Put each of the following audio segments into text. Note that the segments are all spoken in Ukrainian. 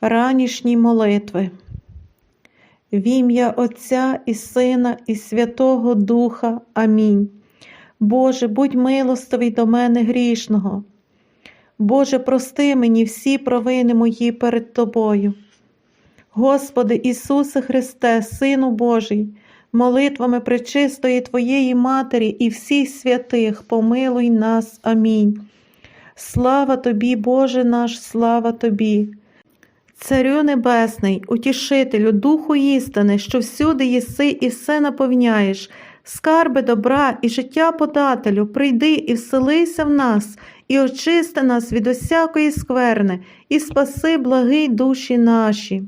Ранішні молитви. В ім'я Отця і Сина, і Святого Духа. Амінь. Боже, будь милостивий до мене грішного. Боже, прости мені всі провини мої перед Тобою. Господи Ісусе Христе, Сину Божий, молитвами пречистої Твоєї Матері і всіх святих, помилуй нас. Амінь. Слава Тобі, Боже наш, слава Тобі. Царю Небесний, утішителю, Духу істини, що всюди єси і все наповняєш, скарби добра і життя подателю, прийди і вселися в нас, і очисти нас від усякої скверни, і спаси благий душі наші.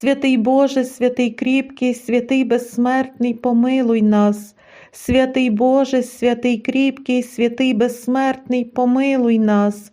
Святий Боже, святий кріпкий, святий безсмертний, помилуй нас. Святий Боже, святий кріпкий, святий безсмертний, помилуй нас.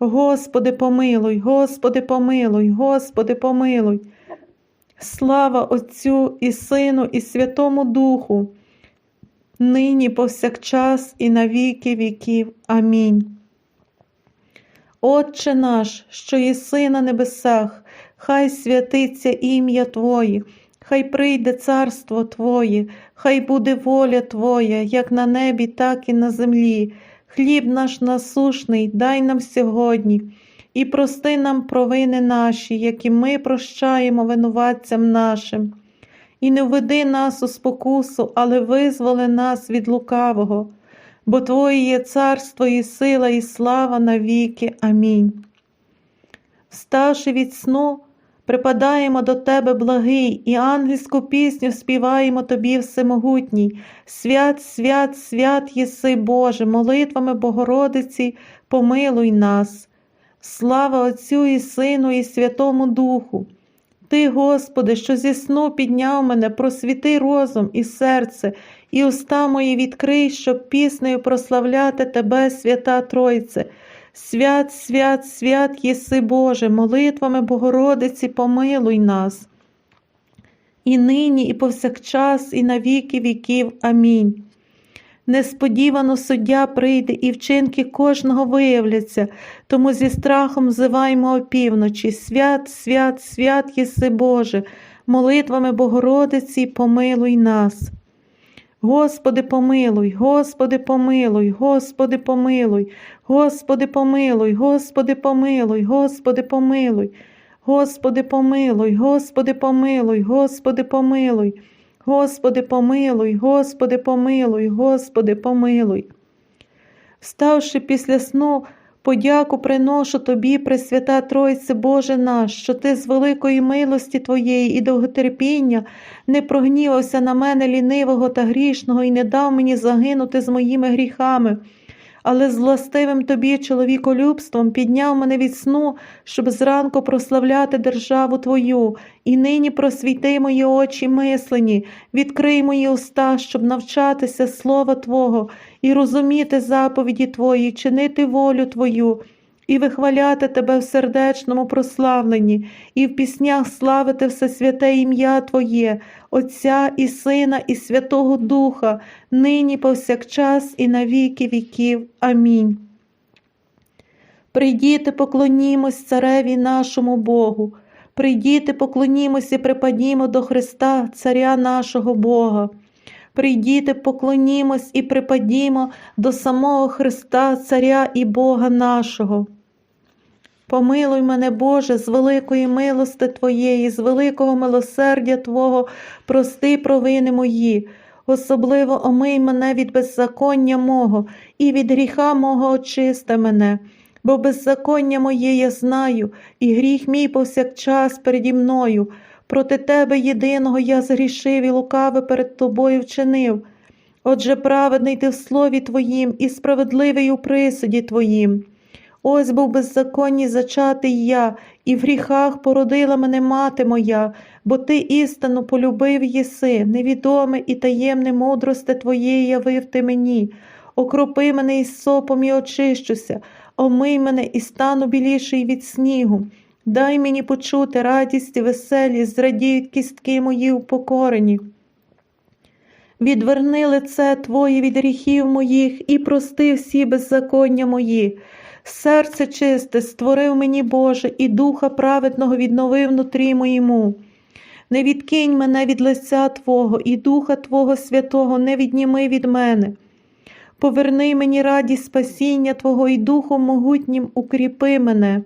Господи, помилуй, Господи, помилуй, Господи, помилуй. Слава Отцю і Сину, і Святому Духу, нині повсякчас, і на віки віків. Амінь. Отче наш, що єси на небесах, хай святиться ім'я Твоє, хай прийде царство Твоє, хай буде воля Твоя, як на небі, так і на землі. Хліб наш насушний, дай нам сьогодні, і прости нам провини наші, які ми прощаємо винуватцям нашим. І не введи нас у спокусу, але визволи нас від лукавого, бо Твоє є царство, і сила, і слава навіки. Амінь. Вставши від сну, припадаємо до Тебе, благий, і ангельську пісню співаємо Тобі всемогутній. Свят, свят, свят єси, Боже, молитвами Богородиці, помилуй нас. Слава Отцю і Сину, і Святому Духу. Ти, Господи, що зі сну підняв мене, просвіти розум і серце, і уста мої відкрий, щоб піснею прославляти Тебе, свята Тройце. Свят, свят, свят єси, Боже, молитвами Богородиці помилуй нас. І нині, і повсякчас, і на віки віків. Амінь. Несподівано суддя прийде, і вчинки кожного виявляться, тому зі страхом взиваймо опівночі. Свят, свят, свят єси, Боже, молитвами Богородиці помилуй нас. Господи, помилуй, Господи, помилуй, Господи, помилуй, Господи, помилуй, Господи, помилуй, Господи, помилуй, Господи, помилуй, Господи, помилуй, Господи, помилуй, Господи, помилуй, Господи, помилуй, Господи, помилуй. Вставши після сну, подяку приношу Тобі, Пресвята Тройце, Боже наш, що Ти з великої милості Твоєї і довготерпіння не прогнівався на мене лінивого та грішного і не дав мені загинути з моїми гріхами, але з властивим тобі, чоловіколюбством, підняв мене від сну, щоб зранку прославляти державу Твою, і нині просвіти мої очі мислені, відкрий мої уста, щоб навчатися Слова Твого і розуміти заповіді Твої, чинити волю Твою. І вихваляти Тебе в сердечному прославленні, і в піснях славити все святе ім'я Твоє, Отця і Сина, і Святого Духа, нині повсякчас, і на віки віків. Амінь. Прийдіте, поклонімось цареві нашому Богу, прийдіте, поклонімось і припадімо до Христа, Царя нашого Бога. Прийдіте, поклонімось і припадімо до самого Христа, Царя і Бога нашого. Помилуй мене, Боже, з великої милости Твоєї, з великого милосердя Твого, прости провини мої, особливо омий мене від беззаконня мого і від гріха мого очисти мене, бо беззаконня моє я знаю, і гріх мій повсякчас переді мною. Проти Тебе єдиного я згрішив і лукаве перед Тобою вчинив. Отже, праведний ти в слові Твоїм і справедливий у присуді Твоїм. Ось був беззаконні зачатий я, і в гріхах породила мене мати моя, бо ти істину полюбив єси, невідоме і таємне мудросте Твоєї явив ти мені. Окропи мене із сопом і очищуся, омий мене і стану біліший від снігу. Дай мені почути радість і веселість, зрадіють кістки мої упокорені. Відверни лице Твоє від гріхів моїх і прости всі беззаконня мої. Серце чисте створив мені Боже, і духа праведного відновив внутрі моєму. Не відкинь мене від лиця Твого, і Духа Твого Святого не відніми від мене. Поверни мені радість спасіння Твого і Духом могутнім укріпи мене.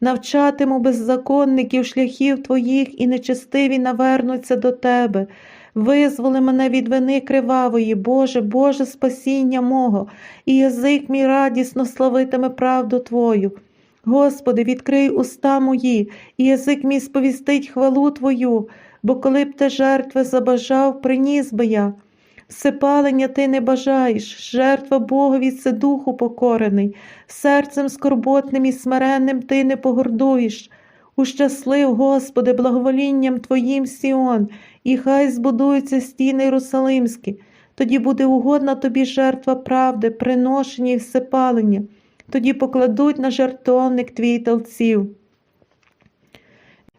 Навчатиму беззаконників шляхів Твоїх, і нечестиві навернуться до Тебе. Визволи мене від вини кривавої, Боже, Боже спасіння мого, і язик мій радісно славитиме правду Твою. Господи, відкрий уста мої, і язик мій сповістить хвалу Твою, бо коли б ти жертви забажав, приніс би я. Всепалення ти не бажаєш, жертва Богові це духу покорений, серцем скорботним і смиренним ти не погордуєш. Ущаслив, Господи, благоволінням Твоїм Сіон, і хай збудуються стіни Єрусалимські, тоді буде угодна тобі жертва правди, приношення і всепалення, тоді покладуть на жертовник твій толців.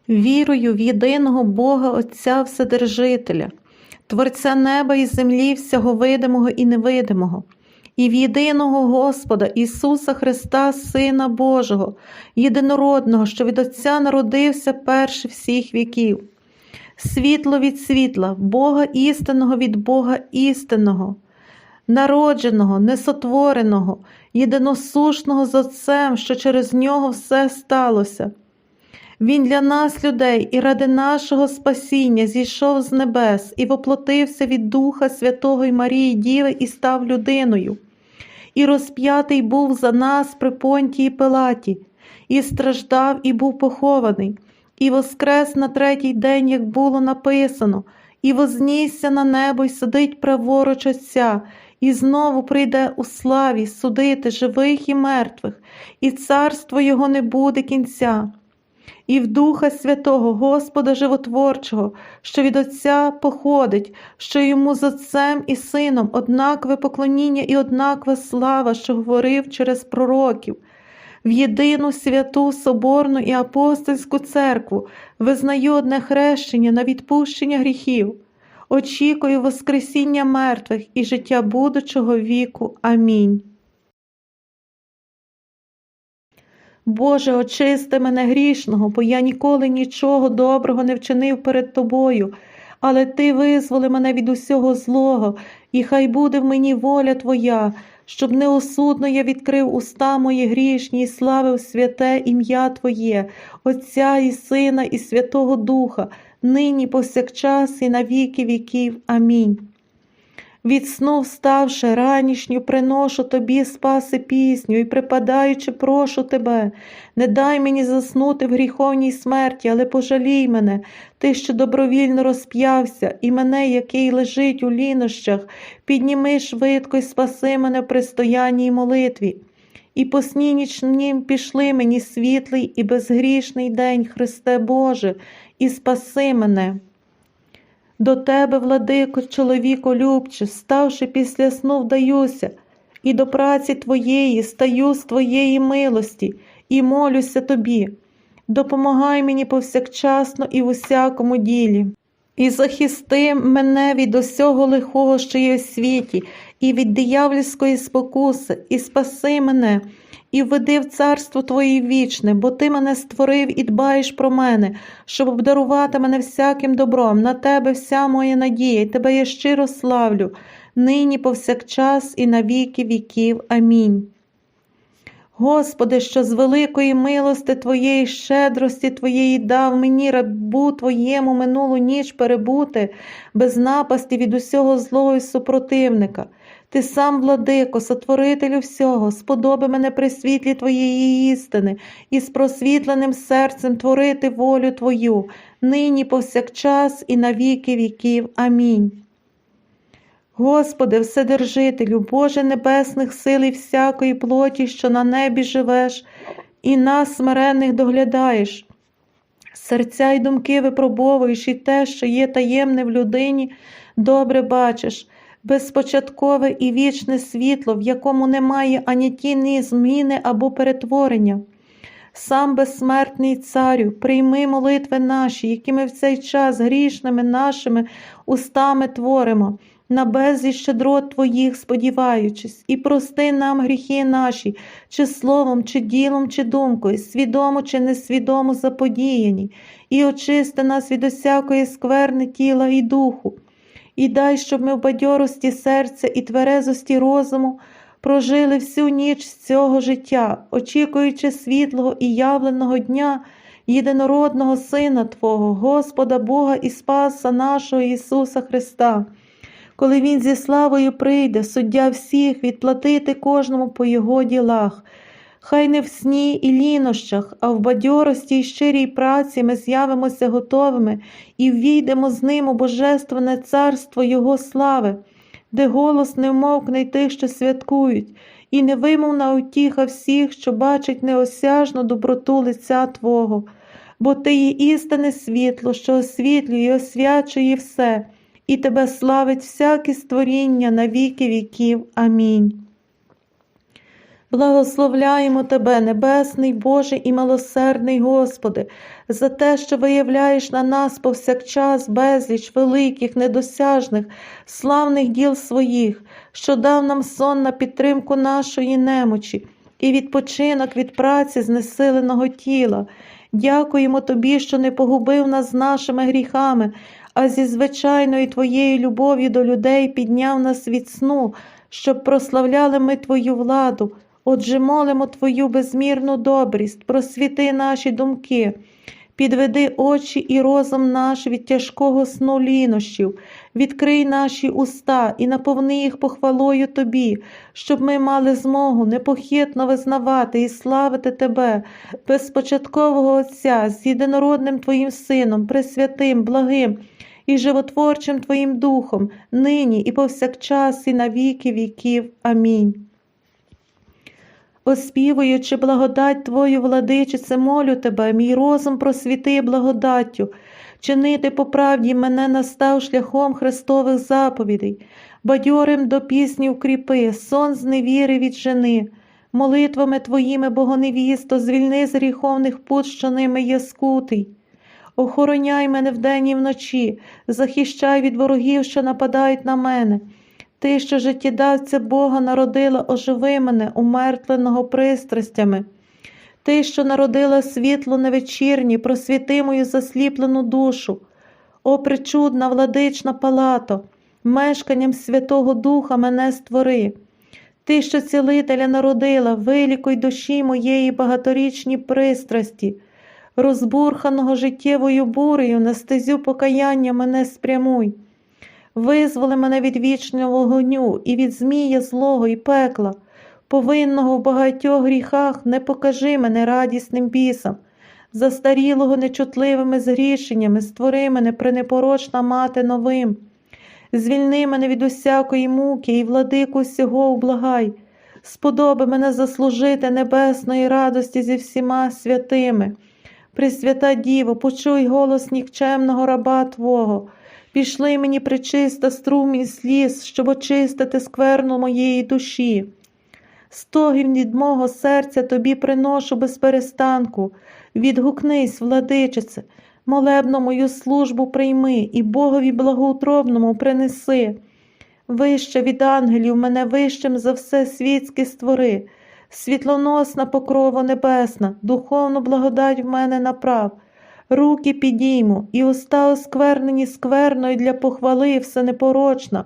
Вірую в єдиного Бога Отця Вседержителя, Творця неба і землі, всього видимого і невидимого, і в єдиного Господа Ісуса Христа, Сина Божого, єдинородного, що від Отця народився перший всіх віків, світло від світла, Бога істинного від Бога істинного, народженого, несотвореного, єдиносушного з Отцем, що через нього все сталося. Він для нас, людей, і ради нашого спасіння зійшов з небес і воплотився від Духа Святого і Марії Діви і став людиною, і розп'ятий був за нас при понтії Пилаті, і страждав, і був похований, і воскрес на третій день, як було написано, і вознісся на небо, і сидить праворуч Отця, і знову прийде у славі судити живих і мертвих, і царство його не буде кінця. І в Духа Святого, Господа Животворчого, що від Отця походить, що йому з Отцем і Сином однакове поклоніння і однакова слава, що говорив через пророків, в єдину святу Соборну і апостольську церкву визнаю одне хрещення на відпущення гріхів, очікую Воскресіння мертвих і життя будучого віку. Амінь. Боже, очисти мене грішного, бо я ніколи нічого доброго не вчинив перед Тобою, але Ти визволи мене від усього злого, і хай буде в мені воля Твоя, щоб неосудно я відкрив уста мої грішні і славив святе ім'я Твоє, Отця і Сина, і Святого Духа, нині повсякчас, і на віки віків. Амінь. Від сну вставши ранішню, приношу тобі спаси пісню і, припадаючи, прошу тебе, не дай мені заснути в гріховній смерті, але пожалій мене, ти, що добровільно розп'явся, і мене, який лежить у лінощах, підніми швидко й спаси мене в пристоянні й молитві. І по сні нічнім пішли мені світлий і безгрішний день, Христе Боже, і спаси мене. До тебе, владико, чоловіко любче, ставши після сну, вдаюся, і до праці твоєї стаю з твоєї милості і молюся тобі. Допомагай мені повсякчасно і в усякому ділі. І захисти мене від усього лихого, що є в світі, і від диявольської спокуси, і спаси мене, і введи в царство Твоє вічне, бо Ти мене створив і дбаєш про мене, щоб обдарувати мене всяким добром, на Тебе вся моя надія, і Тебе я щиро славлю, нині повсякчас, і на віки віків. Амінь. Господи, що з великої милости Твоєї щедрості Твоєї дав мені рабу Твоєму минулу ніч перебути без напасті від усього злого і супротивника. Ти сам, владико, сотворителю всього, сподоби мене при світлі Твоєї істини і з просвітленим серцем творити волю Твою, нині повсякчас і на віки віків. Амінь. Господи, Вседержителю, Боже небесних сил і всякої плоті, що на небі живеш, і нас, смиренних, доглядаєш. Серця й думки випробовуєш, і те, що є таємне в людині, добре бачиш, безпочаткове і вічне світло, в якому немає ані тіні зміни або перетворення. Сам безсмертний царю, прийми молитви наші, які ми в цей час грішними нашими устами творимо, на безліч щедрот Твоїх сподіваючись, і прости нам гріхи наші, чи словом, чи ділом, чи думкою, свідомо чи несвідомо заподіяні, і очисти нас від усякої скверни тіла і духу, і дай, щоб ми в бадьорості серця і тверезості розуму прожили всю ніч з цього життя, очікуючи світлого і явленого дня єдинородного Сина Твого, Господа Бога і Спаса нашого Ісуса Христа, коли Він зі славою прийде, суддя всіх, відплатити кожному по Його ділах. Хай не в сні і лінощах, а в бадьорості й щирій праці ми з'явимося готовими і ввійдемо з ним у Божественне царство Його слави де голос не вмовкне й тих, що святкують, і невимовна утіха всіх, що бачать неосяжну доброту лиця Твого, бо Ти є істинне світло, що освітлює і освячує все, і Тебе славить всяке створіння на віки віків. Амінь. Благословляємо Тебе, Небесний Боже і милосердний Господи, за те, що виявляєш на нас повсякчас безліч великих, недосяжних, славних діл своїх, що дав нам сон на підтримку нашої немочі і відпочинок від праці знесиленого тіла. Дякуємо Тобі, що не погубив нас з нашими гріхами, а зі звичайною Твоєю любов'ю до людей підняв нас від сну, щоб прославляли ми Твою владу. Отже, молимо Твою безмірну добрість, просвіти наші думки, підведи очі і розум наш від тяжкого сну лінощів, відкрий наші уста і наповни їх похвалою Тобі, щоб ми мали змогу непохитно визнавати і славити Тебе, безпочаткового Отця, з єдинородним Твоїм Сином, пресвятим, благим і животворчим Твоїм Духом, нині і повсякчас, і на віки віків. Амінь. Оспівуючи благодать Твою, владичице, молю тебе, мій розум просвіти благодаттю, чинити по правді мене настав шляхом Христових заповідей, бадьорим до пісні вкріпи, сон з невіри віджени, молитвами Твоїми, Богоневісто, звільни з гріховних пут, що ними є скутий. Охороняй мене вдень і вночі, захищай від ворогів, що нападають на мене. Ти, що життєдавця Бога народила, оживи мене, умертвленого пристрастями. Ти, що народила світло невечірні, просвіти мою засліплену душу, о причудна владична палато, мешканням Святого Духа мене створи. Ти, що цілителя народила, вилікуй душі моєї багаторічні пристрасті, розбурханого життєвою бурею на стезю покаяння мене спрямуй. Визволи мене від вічного вогню і від змія злого і пекла, повинного в багатьох гріхах, не покажи мене радісним бісам, застарілого нечутливими згрішеннями, створи мене пренепорочна мати новим, звільни мене від усякої муки і владику всього ублагай, сподоби мене заслужити небесної радості зі всіма святими. Пресвята Діво, почуй голос нікчемного раба Твого. Пішли мені причиста струмінь сліз, щоб очистити скверну моєї душі. Стогів від мого серця тобі приношу без перестанку. Відгукнись, владичице, молебно мою службу прийми і Богові благоутробному принеси. Вище від ангелів мене вищим за все світське створи, світлоносна покрова небесна, духовну благодать в мене направ руки підійму, і уста осквернені скверною для похвали все непорочна.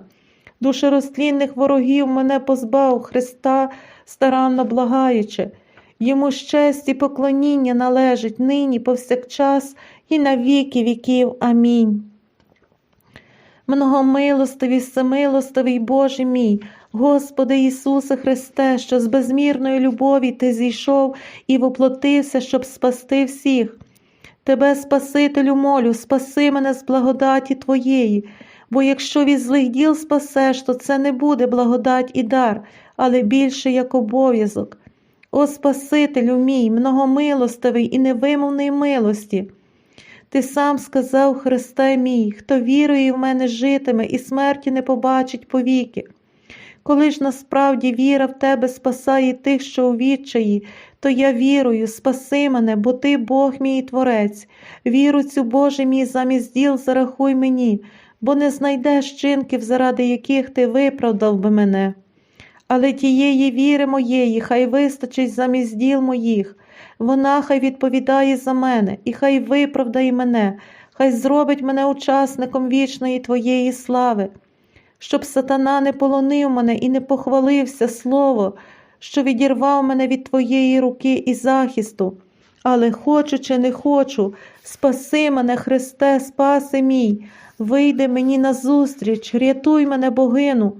Душерозтлінних ворогів мене позбав Христа, старанно благаючи. Йому щесть і поклоніння належить нині, повсякчас, і на віки віків. Амінь. Многомилостивий, всемилостивий Боже мій, Господи Ісусе Христе, що з безмірної любові Ти зійшов і воплотився, щоб спасти всіх. Тебе, Спасителю, молю, спаси мене з благодаті Твоєї, бо якщо від злих діл спасеш, то це не буде благодать і дар, але більше як обов'язок. О Спасителю мій, многомилостивий і невимовний милості. Ти сам сказав, Христе мій, хто вірує в мене житиме і смерті не побачить повіки. Коли ж насправді віра в тебе спасає тих, що у відчаї, то я вірую, спаси мене, бо ти Бог мій Творець. Віру цю, Боже мій, замість діл зарахуй мені, бо не знайдеш чинків, заради яких ти виправдав би мене. Але тієї віри моєї, хай вистачить замість діл моїх, вона хай відповідає за мене, і хай виправдає мене, хай зробить мене учасником вічної Твоєї слави, щоб сатана не полонив мене і не похвалився слово, що відірвав мене від Твоєї руки і захисту. Але хочу чи не хочу, спаси мене, Христе, спаси мій, вийди мені назустріч, рятуй мене, богину.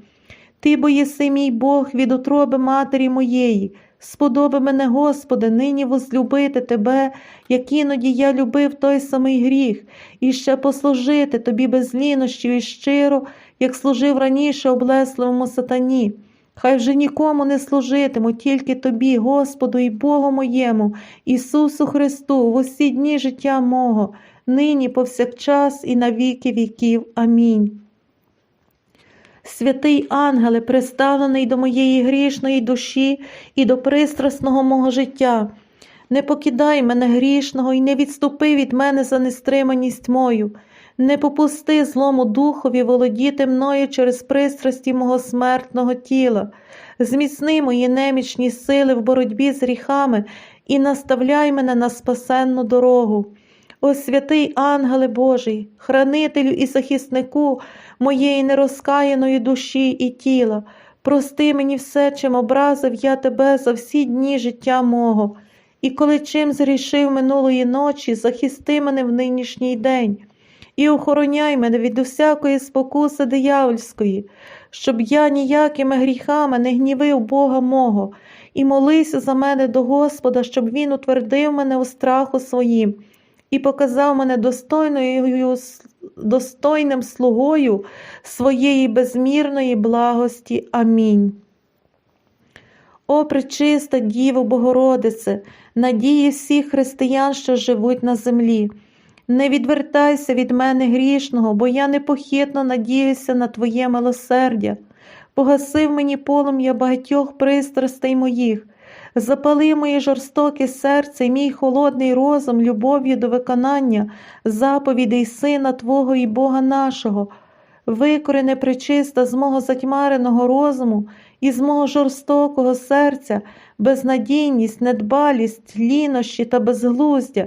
Ти бо єси мій Бог від утроби матері моєї. Сподоби мене, Господи, нині возлюбити Тебе, як іноді я любив той самий гріх, і ще послужити Тобі без лінощів і щиро, як служив раніше облесливому сатані. Хай вже нікому не служитиму, тільки Тобі, Господу і Богу моєму, Ісусу Христу, в усі дні життя мого, нині повсякчас і на віки віків. Амінь. Святий ангеле, приставлений до моєї грішної душі і до пристрасного мого життя, не покидай мене грішного і не відступи від мене за нестриманість мою, не попусти злому духові володіти мною через пристрасті мого смертного тіла, зміцни мої немічні сили в боротьбі з гріхами і наставляй мене на спасенну дорогу. О святий ангеле Божий, хранителю і захиснику моєї нерозкаяної душі і тіла, прости мені все, чим образив я тебе за всі дні життя мого, і коли чим зрішив минулої ночі, захисти мене в нинішній день, і охороняй мене від усякої спокуси диявольської, щоб я ніякими гріхами не гнівив Бога мого, і молися за мене до Господа, щоб Він утвердив мене у страху своїм і показав мене достойною, достойним слугою своєї безмірної благості. Амінь. О, пречиста Діво Богородице, надії всіх християн, що живуть на землі. Не відвертайся від мене грішного, бо я непохитно надіюся на Твоє милосердя. Погасив мені полум'я багатьох пристрастей моїх, запали моє жорстоке серце і мій холодний розум любов'ю до виконання заповідей Сина Твого і Бога нашого, викорене причиста з мого затьмареного розуму і з мого жорстокого серця, безнадійність, недбалість, лінощі та безглуздя,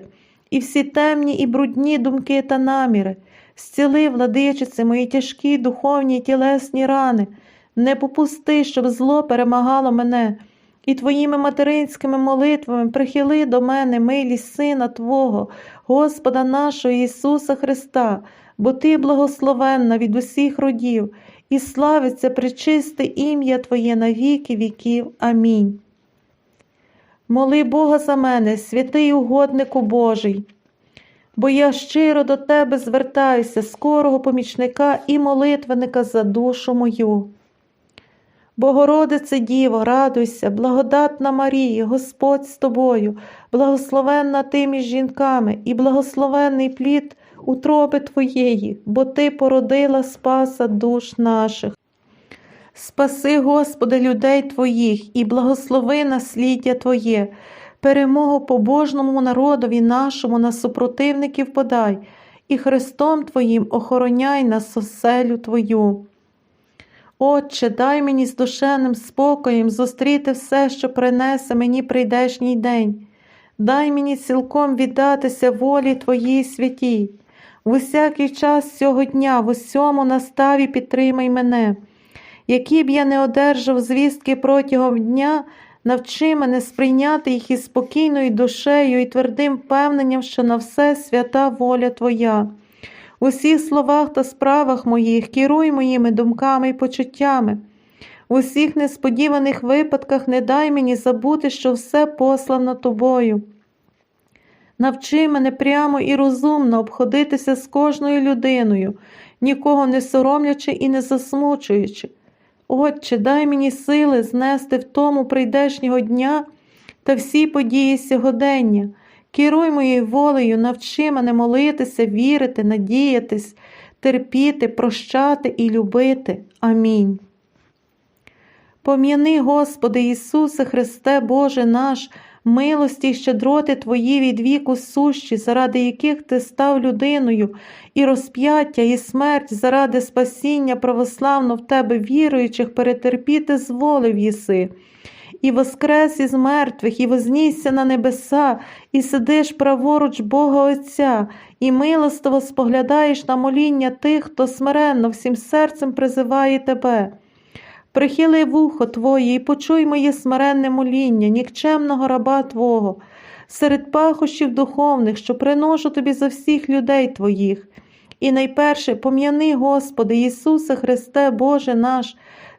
і всі темні і брудні думки та наміри, зціли, владичице, мої тяжкі духовні і тілесні рани, не попусти, щоб зло перемагало мене і твоїми материнськими молитвами прихили до мене милість Сина Твого, Господа нашого Ісуса Христа, бо Ти благословенна від усіх родів, і славиться причисте ім'я Твоє на віки віків. Амінь. Моли Бога за мене, святий угоднику Божий, бо я щиро до Тебе звертаюся, скорого помічника і молитвенника за душу мою. Богородице Діво, радуйся, благодатна Марія, Господь з тобою, благословенна ти між жінками, і благословенний плід утроби Твоєї, бо Ти породила спаса душ наших. Спаси, Господи, людей Твоїх і благослови насліддя Твоє, перемогу побожному народові нашому на супротивників подай, і Христом Твоїм охороняй нас оселю Твою. Отче, дай мені з душевним спокоєм зустріти все, що принесе мені прийдешній день. Дай мені цілком віддатися волі Твоїй святій. В усякий час цього дня, в усьому наставі підтримай мене. Які б я не одержав звістки протягом дня, навчи мене сприйняти їх із спокійною душею і твердим впевненням, що на все свята воля Твоя. В усіх словах та справах моїх керуй моїми думками і почуттями. В усіх несподіваних випадках не дай мені забути, що все послано тобою. Навчи мене прямо і розумно обходитися з кожною людиною, нікого не соромлячи і не засмучуючи. Отче, дай мені сили знести в тому прийдешнього дня та всі події сьогодення, Керуй моєю волею, навчи мене молитися, вірити, надіятись, терпіти, прощати і любити. Амінь. Пом'яни, Господи Ісусе Христе, Боже наш, милості й щедроти Твої від віку сущі, заради яких Ти став людиною, і розп'яття, і смерть заради спасіння православно в Тебе віруючих перетерпіти зволив єси. І воскрес із мертвих, і вознісся на небеса, і сидиш праворуч Бога Отця, і милостиво споглядаєш на моління тих, хто смиренно всім серцем призиває Тебе. Прихили вухо Твоє і почуй моє смиренне моління, нікчемного раба Твого, серед пахощів духовних, що приношу Тобі за всіх людей Твоїх. І найперше пом'яни, Господи, Ісусе Христе, Боже наш,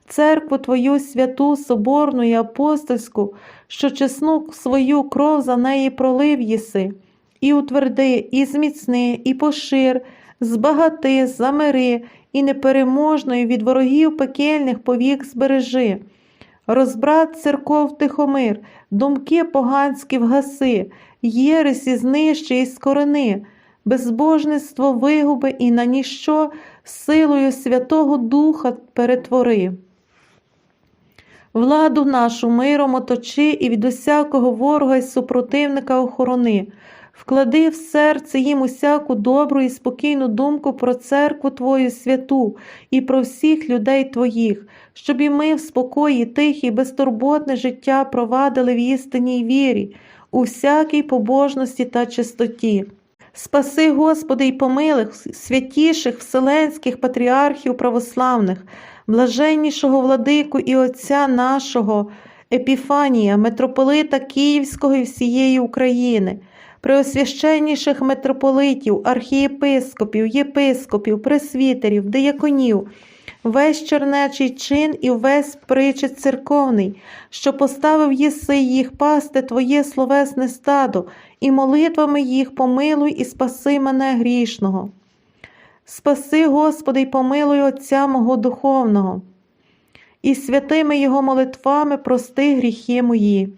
церкву Твою святу, соборну і апостольську, що чесну свою кров за неї пролив єси, і утверди, і зміцни, і пошир, збагати, замири, і непереможною від ворогів пекельних повік збережи. Розбрат церков Тихомир, думки поганські вгаси, єресі знищи і скорени, безбожництво вигуби і на ніщо силою Святого Духа перетвори. Владу нашу миром оточи і від усякого ворога й супротивника охорони, вклади в серце їм усяку добру і спокійну думку про церкву Твою святу і про всіх людей Твоїх, щоб і ми в спокої, тихі, безтурботне життя провадили в істинній вірі, у всякій побожності та чистоті. Спаси, Господи, і помилих святіших вселенських патріархів православних, блаженнішого владику і Отця нашого, Епіфанія, митрополита Київського і всієї України, преосвященніших митрополитів, архієпископів, єпископів, пресвітерів, дияконів, весь чернечий чин і весь причет церковний, що поставив єси їх пасти Твоє словесне стадо, і молитвами їх помилуй і спаси мене грішного. Спаси, Господи, й помилуй Отця мого духовного, і святими Його молитвами прости гріхи мої.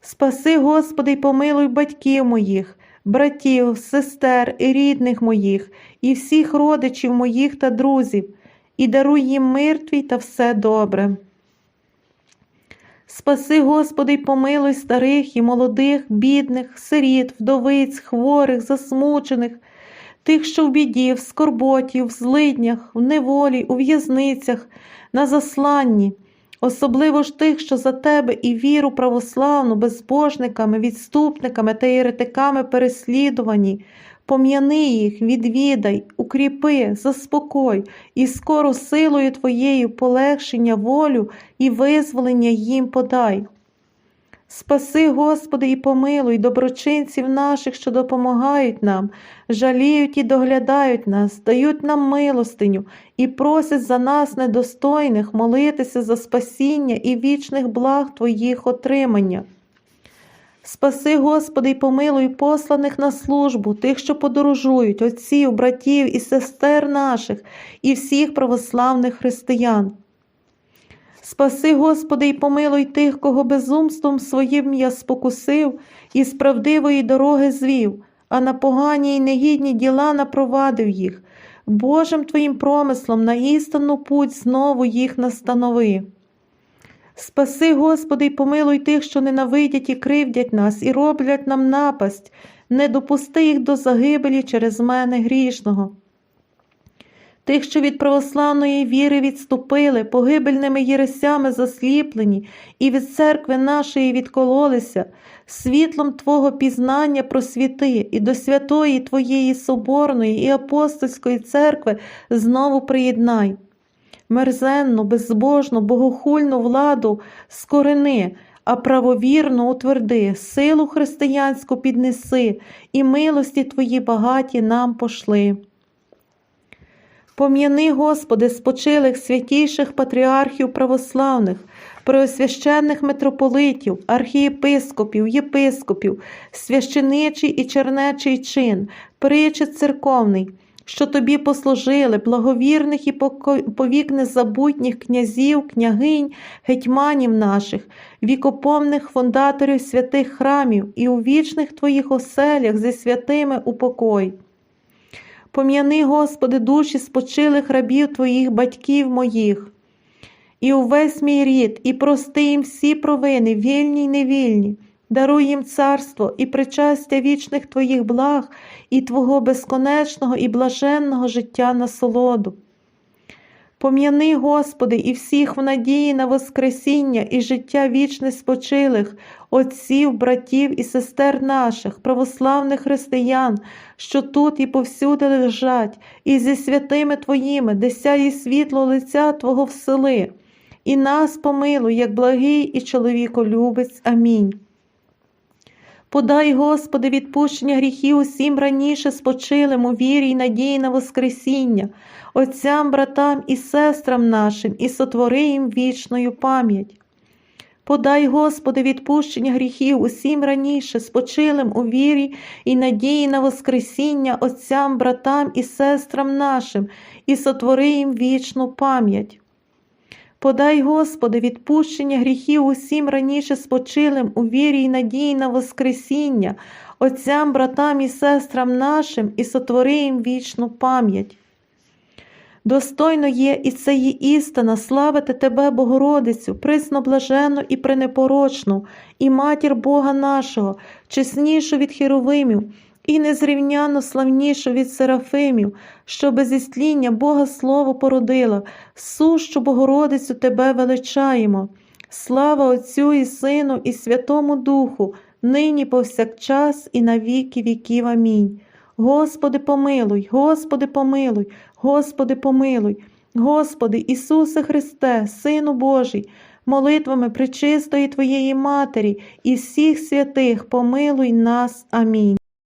Спаси, Господи, й помилуй батьків моїх, братів, сестер і рідних моїх, і всіх родичів моїх та друзів, і даруй їм мир твій та все добре. Спаси, Господи, й помилуй старих і молодих, бідних, сиріт, вдовиць, хворих, засмучених, тих, що в біді, в скорботі, в злиднях, в неволі, у в'язницях, на засланні, особливо ж тих, що за тебе і віру православну, безбожниками, відступниками та єретиками переслідувані, пом'яни їх, відвідай, укріпи, заспокой, і скоро силою Твоєю полегшення волю і визволення їм подай. Спаси, Господи, і помилуй доброчинців наших, що допомагають нам, жаліють і доглядають нас, дають нам милостиню і просять за нас, недостойних, молитися за спасіння і вічних благ Твоїх отримання. Спаси, Господи, і помилуй посланих на службу, тих, що подорожують, отців, братів і сестер наших, і всіх православних християн. Спаси, Господи, і помилуй тих, кого безумством своїм я спокусив і з правдивої дороги звів, а на погані й негідні діла напровадив їх. Божим Твоїм промислом на істинну путь знову їх настанови. Спаси, Господи, і помилуй тих, що ненавидять і кривдять нас, і роблять нам напасть, не допусти їх до загибелі через мене грішного. Тих, що від православної віри відступили, погибельними єресями засліплені, і від церкви нашої відкололися, світлом Твого пізнання просвіти, і до святої Твоєї Соборної і апостольської церкви знову приєднай. Мерзенну, безбожну, богохульну владу скорени, а правовірно утверди, силу християнську піднеси, і милості Твої багаті нам пошли. Пом'яни, Господи, спочилих святійших патріархів православних, преосвященних митрополитів, архієпископів, єпископів, священичий і чернечий чин, причет церковний, що тобі послужили, благовірних і повік незабутніх князів, княгинь, гетьманів наших, вікопомних фундаторів святих храмів і у вічних твоїх оселях зі святими упокой. Пом'яни, Господи, душі спочилих рабів Твоїх батьків моїх, і увесь мій рід, і прости їм всі провини, вільні й невільні, даруй їм царство і причастя вічних Твоїх благ і Твого безконечного і блаженного життя насолоду. Пом'яни, Господи, і всіх в надії на Воскресіння і життя вічне спочилих, отців, братів і сестер наших, православних християн, що тут і повсюди лежать, і зі святими Твоїми, де сяє світло лиця Твого всели, і нас помилуй, як благий і чоловіколюбець. Амінь. Подай, Господи, відпущення гріхів усім раніше спочилим у вірі й надії на Воскресіння, отцям, братам і сестрам нашим, і сотвори їм вічною пам'ять. Подай, Господи, відпущення гріхів усім раніше спочилим у вірі і надії на Воскресіння отцям, братам і сестрам нашим, і сотвори їм вічну пам'ять. Подай, Господи, відпущення гріхів усім раніше спочилим у вірі й надії на Воскресіння, отцям, братам і сестрам нашим, і сотвори їм вічну пам'ять. Достойно є, і це є істина, славити Тебе, Богородицю, присноблажену і пренепорочну, і матір Бога нашого, чеснішу від херовимів, і незрівняно славнішу від серафимів, що без істління Бога Слово породила, сущу Богородицю Тебе величаємо. Слава Отцю і Сину, і Святому Духу, нині повсякчас і на віки віків. Амінь. Господи, помилуй, Господи, помилуй, Господи, помилуй, Господи, Ісусе Христе, Сину Божий, молитвами пречистої Твоєї Матері і всіх святих помилуй нас. Амінь.